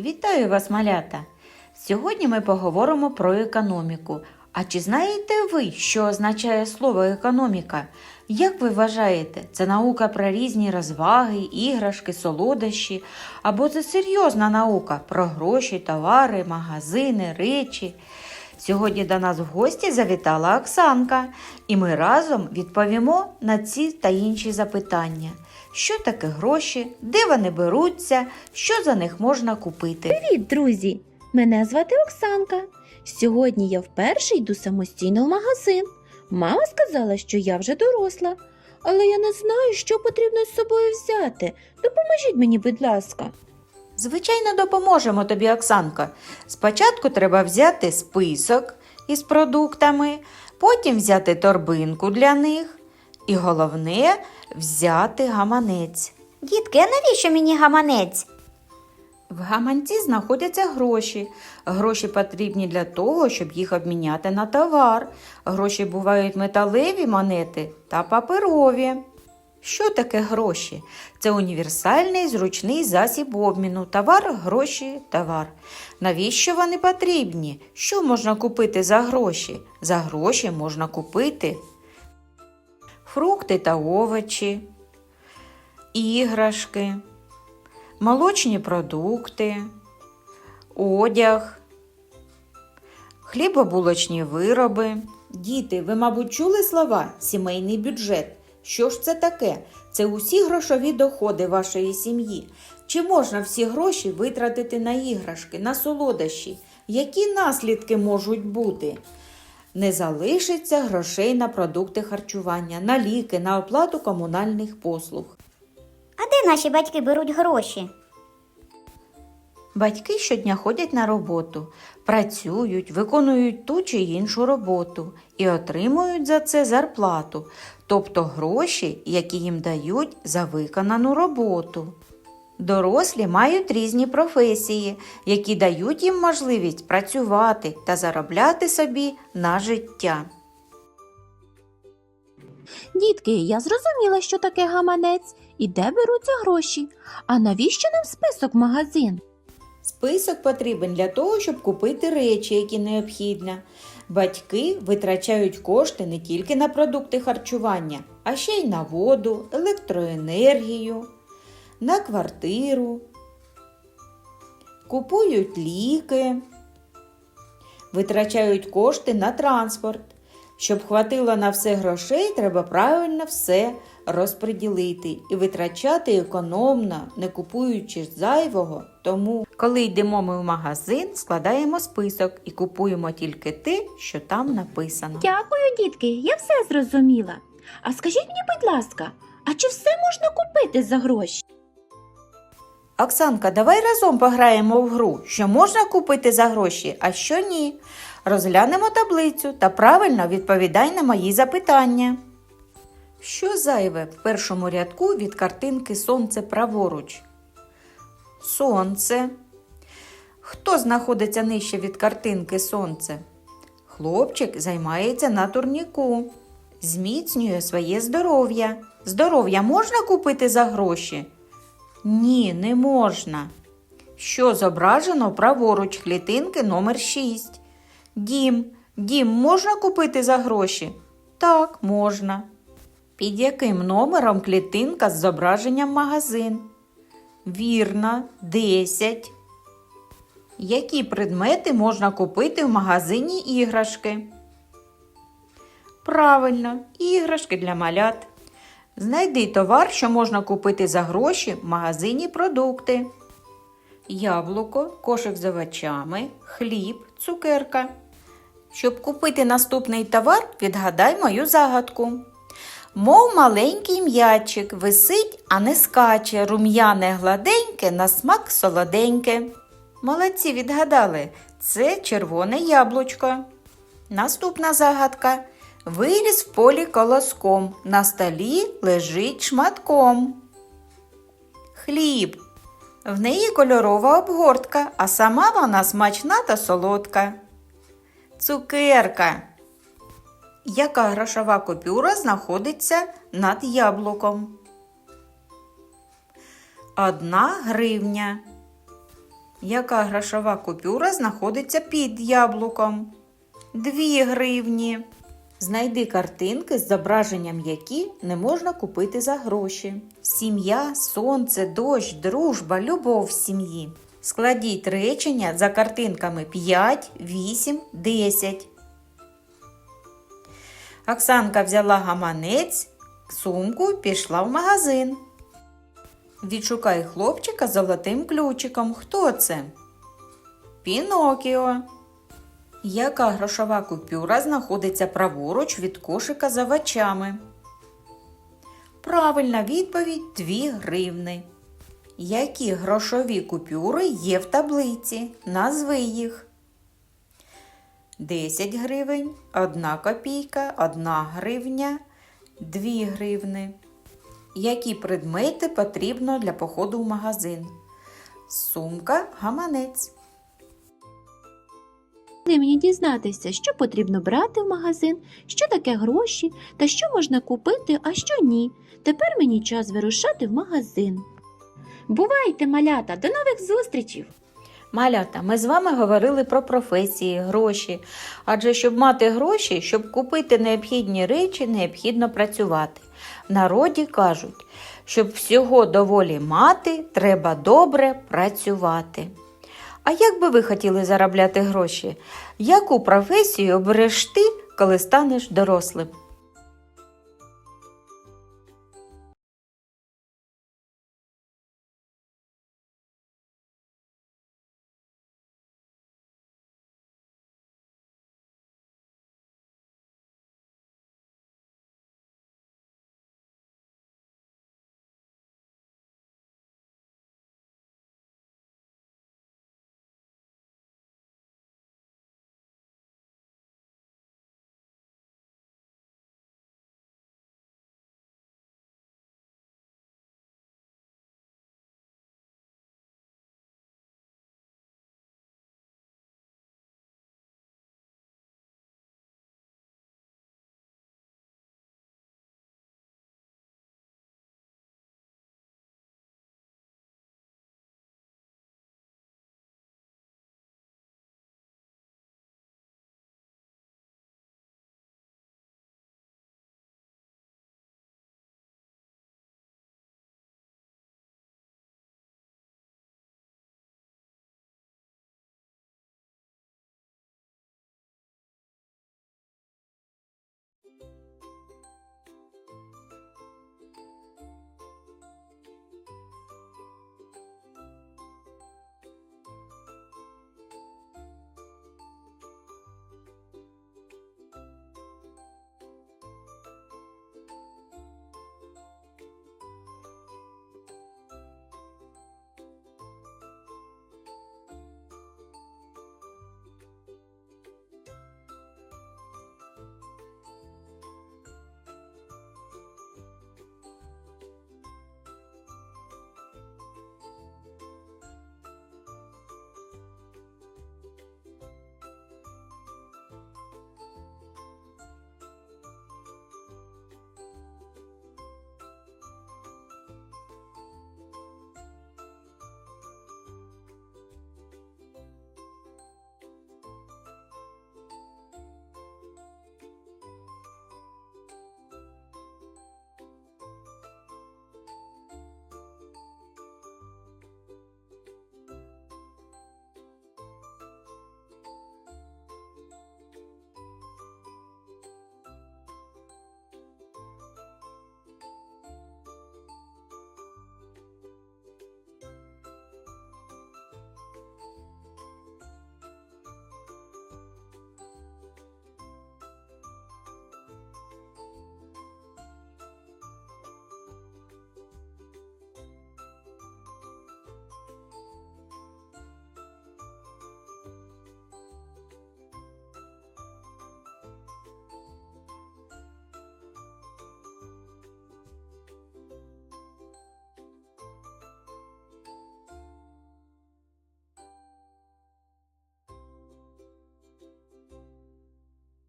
Вітаю вас, малята! Сьогодні ми поговоримо про економіку. А чи знаєте ви, що означає слово економіка? Як ви вважаєте, це наука про різні розваги, іграшки, солодощі? Або це серйозна наука про гроші, товари, магазини, речі? Сьогодні до нас в гості завітала Оксанка, і ми разом відповімо на ці та інші запитання. Що таке гроші, де вони беруться, що за них можна купити? Привіт, друзі! Мене звати Оксанка. Сьогодні я вперше йду самостійно в магазин. Мама сказала, що я вже доросла, але я не знаю, що потрібно з собою взяти. Допоможіть мені, будь ласка. Звичайно, допоможемо тобі, Оксанка. Спочатку треба взяти список із продуктами, потім взяти торбинку для них, і головне взяти гаманець. Дітки, а навіщо мені гаманець? В гаманці знаходяться гроші. Гроші потрібні для того, щоб їх обміняти на товар. Гроші бувають металеві монети та паперові. Що таке гроші? Це універсальний зручний засіб обміну. Товар, гроші, товар. Навіщо вони потрібні? Що можна купити за гроші? За гроші можна купити фрукти та овочі, іграшки, молочні продукти, одяг, хлібобулочні вироби. Діти, ви, мабуть, чули слова сімейний бюджет. Що ж це таке? Це усі грошові доходи вашої сім'ї. Чи можна всі гроші витратити на іграшки, на солодощі? Які наслідки можуть бути? Не залишиться грошей на продукти харчування, на ліки, на оплату комунальних послуг. А де наші батьки беруть гроші? Батьки щодня ходять на роботу, працюють, виконують ту чи іншу роботу і отримують за це зарплату, тобто гроші, які їм дають за виконану роботу. Дорослі мають різні професії, які дають їм можливість працювати та заробляти собі на життя. Дітки, я зрозуміла, що таке гаманець і де беруться гроші. А навіщо нам список магазин? Список потрібен для того, щоб купити речі, які необхідні. Батьки витрачають кошти не тільки на продукти харчування, а ще й на воду, електроенергію, на квартиру, купують ліки, витрачають кошти на транспорт. Щоб хватило на все грошей, треба правильно все розподілити і витрачати економно, не купуючи зайвого. Тому, коли йдемо ми в магазин, складаємо список і купуємо тільки те, що там написано. Дякую, дітки, я все зрозуміла. А скажіть мені, будь ласка, а чи все можна купити за гроші? Оксанка, давай разом пограємо в гру, що можна купити за гроші, а що ні. Розглянемо таблицю та правильно відповідай на мої запитання. Що зайве в першому рядку від картинки Сонце праворуч? Сонце. Хто знаходиться нижче від картинки Сонце? Хлопчик займається на турніку, зміцнює своє здоров'я. Здоров'я можна купити за гроші? Ні, не можна. Що зображено праворуч клітинки номер 6? Дім. Дім можна купити за гроші? Так, можна. Під яким номером клітинка з зображенням магазин? Вірно, 10. Які предмети можна купити в магазині іграшки? Правильно, іграшки для малят. Знайди товар, що можна купити за гроші в магазині продукти. Яблуко, кошик з овочами, хліб, цукерка. Щоб купити наступний товар, відгадай мою загадку. Мов маленький м'ячик висить, а не скаче, рум'яне гладеньке, на смак солоденьке. Молодці відгадали, це червоне яблучко. Наступна загадка. Виріс в полі колоском, на столі лежить шматком. Хліб. В неї кольорова обгортка, а сама вона смачна та солодка. Цукерка. Яка грошова купюра знаходиться над яблуком? Одна гривня. Яка грошова купюра знаходиться під яблуком? Дві гривні. Знайди картинки з зображенням які не можна купити за гроші. Сім'я, сонце, дощ, дружба, любов в сім'ї. Складіть речення за картинками 5, 8, 10. Оксанка взяла гаманець, сумку, пішла в магазин. Відшукай хлопчика золотим ключиком. Хто це? Пінокіо. Яка грошова купюра знаходиться праворуч від кошика за овочами? Правильна відповідь 2 гривни. Які грошові купюри є в таблиці? Назви їх. 10 гривень, 1 копійка, 1 гривня, 2 гривни. Які предмети потрібно для походу в магазин? Сумка, гаманець. Дай мені дізнатися, що потрібно брати в магазин, що таке гроші та що можна купити, а що ні. Тепер мені час вирушати в магазин. Бувайте, малята, до нових зустрічей! Малята, ми з вами говорили про професії, гроші. Адже щоб мати гроші, щоб купити необхідні речі, необхідно працювати. В народі кажуть, щоб всього доволі мати, треба добре працювати. А як би ви хотіли заробляти гроші? Яку професію обереш ти, коли станеш дорослим?